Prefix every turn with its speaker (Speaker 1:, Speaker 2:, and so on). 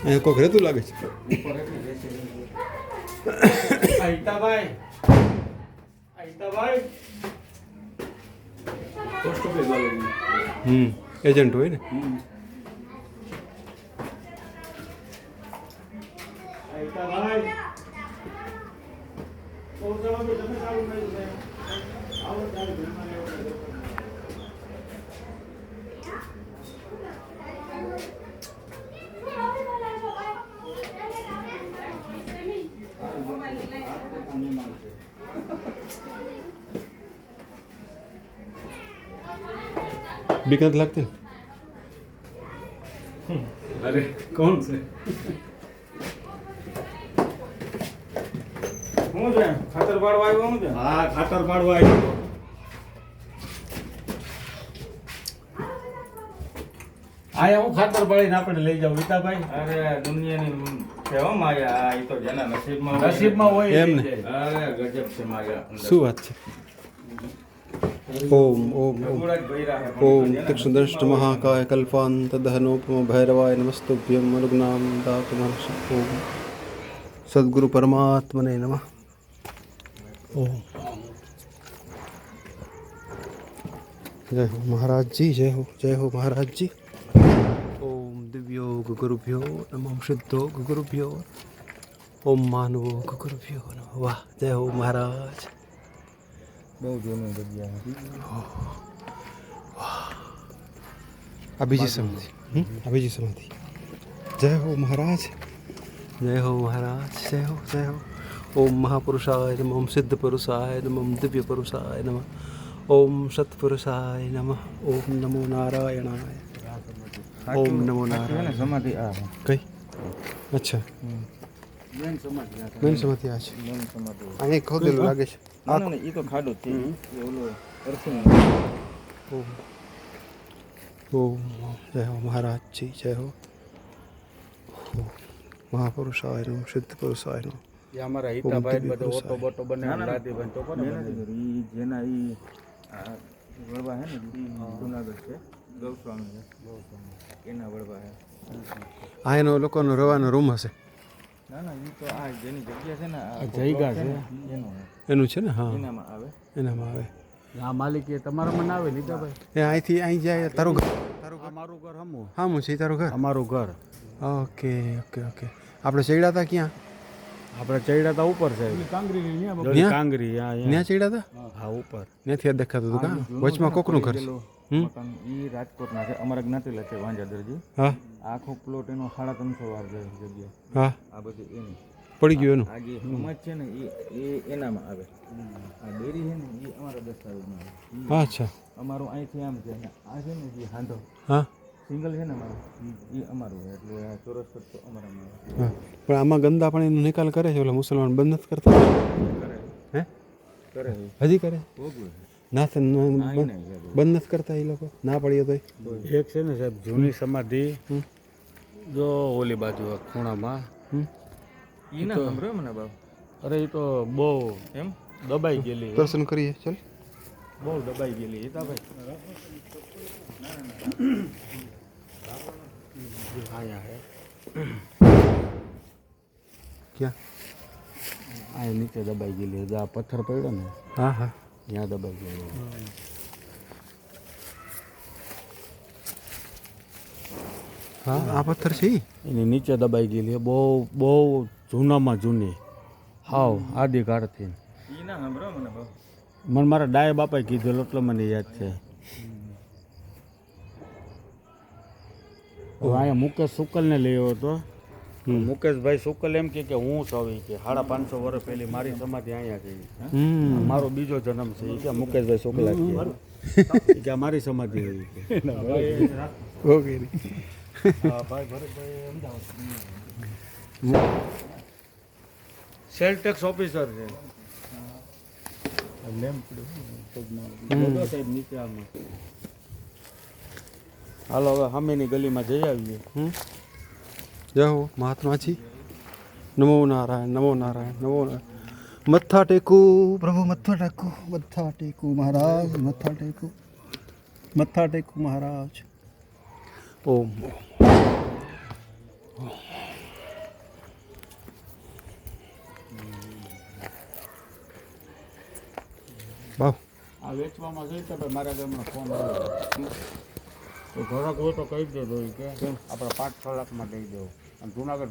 Speaker 1: અહીંયા કોઈક રહેતું લાગે છે.
Speaker 2: આઈતાભાઈ આઈતાભાઈ
Speaker 1: હમ એજન્ટ હોય ને?
Speaker 2: આઈતાભાઈ પહોંચાડો તો તમે ચાલુ કર્યું છે આવો ચાલુ ઘરમાં લેવો
Speaker 1: બીક નથી લાગતી? ને
Speaker 2: અરે કોણ છે? હું છે ખાતર પાડવા આવ્યો હું છે હા ખાતર પાડવા આવ્યો આયા હું ખાતર પાડીને આપણે લઈ જાઉં વિતાભાઈ.
Speaker 3: અરે દુનિયાની કેવા હો માયા આ તો જેના નસીબમાં
Speaker 2: નસીબમાં હોય
Speaker 1: એમ ને.
Speaker 3: અરે ગજબ છે માયા
Speaker 1: શું વાત છે? ઓમ ઓમ ઓમ
Speaker 3: ભગુડા જ ભર્યા છે, પણ
Speaker 1: ઓમ
Speaker 3: જેના
Speaker 1: તીક્ષ્ણદૃષ્ટ મહાકાય કલ્પાંત દહનોપમ ભૈરવાય નમસ્તુભ્યમ મનુગ્નામ દાતુ મનસ ઓમ સદગુરુ પરમાત્મને નમઃ ઓમ જય હો મહારાજજી જય હો જય હો મહારાજજી ઓમ દિવ્યો ગુરુભ્યો નમઃ શુદ્ધો ગુરુભ્યો ઓમ માનવો ગુરુભ્યો નમઃ વાહ જય હો મહારાજ
Speaker 3: બહુ જૂનું જગ્યા
Speaker 1: આ બીજી સમાધિ હમ? આ બીજી સમાધિ જય હો મહારાજ જય હો મહારાજ જય હો જય હો ઓમ મહાપુરુષાય નમઃ ઓમ સિદ્ધ પુરુષાય નમઃ ઓમ દિવ્ય પુરુષાય નમઃ ઓમ સત્પુરુષાય નમઃ ઓમ નમો નારાયણાય ઓમ નમો નારાયણ
Speaker 3: સમાધિ આ
Speaker 1: કઈ અચ્છા
Speaker 2: મેન સમાધિ આ.
Speaker 1: મેન સમાધિ આ છે
Speaker 3: મેન સમાધિ
Speaker 1: અહીંયા ખોદેલું લાગે છે
Speaker 3: ના ના એ તો ખાડો જ છે ઓલો અર્થિંગ
Speaker 1: ઓમ ઓમ જય હો મહારાજજી જય હો મહાપુરુષ મહાપુરુષાય નમઃ સિદ્ધ પુરુષાય નમઃ
Speaker 2: એ અમારા હિતાભાઈ બધો ઓટો બોટો બને
Speaker 3: ના, ના, ના.
Speaker 2: લાદીભાઈ તો કોને બને?
Speaker 3: જેના ઈ આ હે ને જુનાગઢ છે ગૌસ્વામી છે એના વડવા હે
Speaker 1: આ એનો લોકોનો રવાનો રૂમ હશે
Speaker 3: એનો
Speaker 1: છે ને? હા.
Speaker 3: એનામાં આવે.
Speaker 1: એનામાં આવે.
Speaker 2: આ માલિક તમારા મને આવે નીતાભાઈ?
Speaker 1: એ અહીંથી અહીં જાય તારું ઘર. તારું
Speaker 2: ઘર મારું ઘર હમું?
Speaker 1: હમું છે તારું ઘર?
Speaker 2: અમારું ઘર.
Speaker 1: Okay okay okay. આપણે ચડ્યા હતા ક્યાં?
Speaker 2: આપણે ચડ્યા હતા ઉપર છે
Speaker 1: કાંગરી
Speaker 2: કાંગરી હા
Speaker 1: ત્યાં ચડ્યા હતા?
Speaker 2: હા ઉપર.
Speaker 1: ત્યાંથી દેખાતું હતું કા? વચમાં કોકનું ઘર છે?
Speaker 3: મકાન એ રાજકોટના છે. અમારા જ્ઞાતિલા છે વાંજાદરજી.
Speaker 1: હા.
Speaker 3: આખો પ્લોટ એનો સાડા ત્રણસો વાર જગ્યા.
Speaker 1: હા.
Speaker 3: આ બધી એની.
Speaker 1: પડી ગયું એનું?
Speaker 3: આ જે સમાજ છે ને એ એનામાં આવે. આ ડેરી છે ને એ અમારા દસ્તાવેજમાં આવે.
Speaker 1: અચ્છા.
Speaker 3: અમારું અહીંથી આમ છે. આ છે ને જે હાંધો.
Speaker 1: હા.
Speaker 3: સિંગલ છે ને અમારું? એ અમારું એટલે ચોરસ તો અમારામાં
Speaker 1: પણ આમાં ગંદા પાણીનો નિકાલ કરે છે? ઓલા મુસલમાન બંધ નથી કરતા? હે?
Speaker 3: કરે.
Speaker 1: હજી કરે?
Speaker 3: ભોગવે.
Speaker 1: ના બંધ
Speaker 3: છે
Speaker 1: બંધ નથી કરતા એ લોકો? ના પડીએ તો
Speaker 2: એક છે ને સાહેબ જૂની સમાધિ. જો ઓલી બાજુ ખૂણામાં.
Speaker 1: એ
Speaker 3: ઈ ના સાંભળ્યો મને બાપ.
Speaker 2: અરે એ તો બહુ
Speaker 3: એમ?
Speaker 2: દબાઈ ગયેલી.
Speaker 1: દર્શન કરીએ ચાલ.
Speaker 2: બહુ દબાઈ ગયેલી એ આયા હે.
Speaker 1: ક્યાં?
Speaker 2: આ નીચે દબાઈ ગયેલી. આ પથ્થર પડ્યો ને.
Speaker 1: હા હા.
Speaker 2: ત્યાં દબાઈ ગયો.
Speaker 1: હા? આ પથ્થર છે
Speaker 2: એની નીચે દબાઈ ગયેલી બહુ બહુ જૂનામાં જૂની. હાવ આદિ કાળથી
Speaker 3: ઈ ના સાંભળ્યો મને
Speaker 2: મારા ડાય બાપાએ કીધેલો એટલે મને યાદ છે. હવે અહીંયા મુકેશ શુકલને લઈ આવ્યો હતો. મુકેશભાઈ શુકલ એમ કે કે હું સવી કે સાડા પાંચસો વર્ષ પહેલી મારી સમાધિ અહીંયા છે મારો બીજો જન્મ છે કે મુકેશભાઈ શુકલા કે કે મારી સમાધિ છે કે. સેલ ટેક્સ ઓફિસર છે. હાલો હવે સામેની ગલીમાં જઈ આવીએ.
Speaker 1: હમ. જય હો મહાત્માજી. નમો નારાયણ નમો નારાયણ નમો નારાયણ. મથા ટેકું, પ્રભુ મથા ટેકું મથા ટેકું મહારાજ, મથા ટેકું મથા ટેકું મહારાજ. ઓમ. ભાવ
Speaker 2: આ વેચવામાં જઈ તો મારા ગામમાં ફોન આવ્યો. ઘોરાક હોય તો કહી દેજો કે આપણે પાંચ કલાકમાં દઈ દેવું અને જુનાગઢ